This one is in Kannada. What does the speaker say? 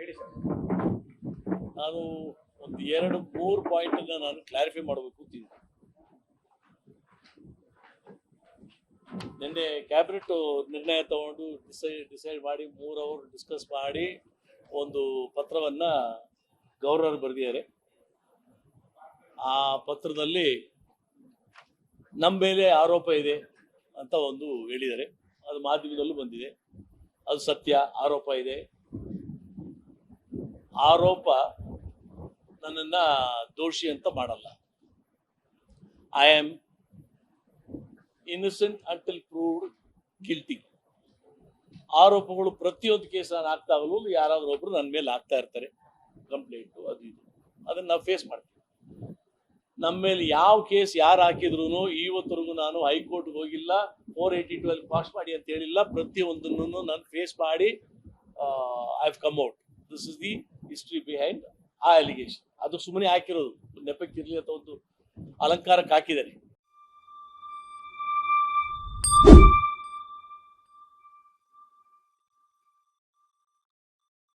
ಹೇಳಿ ಸರ್. ನಾನು ಒಂದು ಎರಡು, ಮೂರು ಪಾಯಿಂಟ್ ನಾನು ಕ್ಲಾರಿಫೈ ಮಾಡಬೇಕು ನಿನ್ನೆ ಕ್ಯಾಬಿನೆಟ್ ನಿರ್ಣಯ ತಗೊಂಡು ಡಿಸೈಡ್ ಡಿಸೈಡ್ ಮಾಡಿ ಮೂರು ಅವರ್ ಡಿಸ್ಕಸ್ ಮಾಡಿ ಒಂದು ಪತ್ರವನ್ನ ಗೌರ್ನರ್ ಬರೆದಿದ್ದಾರೆ. ಆ ಪತ್ರದಲ್ಲಿ ನಮ್ಮ ಮೇಲೆ ಆರೋಪ ಇದೆ ಅಂತ ಒಂದು ಹೇಳಿದ್ದಾರೆ. ಅದು ಮಾಧ್ಯಮದಲ್ಲೂ ಬಂದಿದೆ. ಅದು ಸತ್ಯ, ಆರೋಪ ಇದೆ. ಆರೋಪ ನನ್ನನ್ನ ದೋಷಿ ಅಂತ ಮಾಡಲ್ಲ. I am innocent until proved guilty ಆರೋಪಗಳು ಪ್ರತಿಯೊಂದು ಕೇಸ್ ನಾನು ಆಗ್ತಾಗಲೂ ಯಾರಾದ್ರೂ ಒಬ್ರು ನನ್ನ ಮೇಲೆ ಆಗ್ತಾ ಇರ್ತಾರೆ. ಕಂಪ್ಲೇಂಟ್ ಅದು ಇದು. ಅದನ್ನ ನಾವು ಫೇಸ್ ಮಾಡ್ತೀವಿ. ನಮ್ಮ ಮೇಲೆ ಯಾವ ಕೇಸ್ ಯಾರು ಹಾಕಿದ್ರು ಇವತ್ತರೆಗೂ ನಾನು ಹೈಕೋರ್ಟ್ಗೆ ಹೋಗಿಲ್ಲ ಫೋರ್ ಏಯ್ಟಿ ಟ್ವೆಲ್ ಪಾಸ್ ಮಾಡಿ ಅಂತ ಹೇಳಿಲ್ಲ. ಪ್ರತಿಯೊಂದನ್ನು ನಾನು ಫೇಸ್ ಮಾಡಿ I have come out this is the history behind ಆ ಅಲಿಗೇಷನ್ ಅದು ಸುಮ್ಮನೆ ಹಾಕಿರೋದು. ನೆಪಕ್ಕಿರಲಿ ಅಂತ ಒಂದು ಅಲಂಕಾರಕ್ಕೆ ಹಾಕಿದ್ದಾರೆ.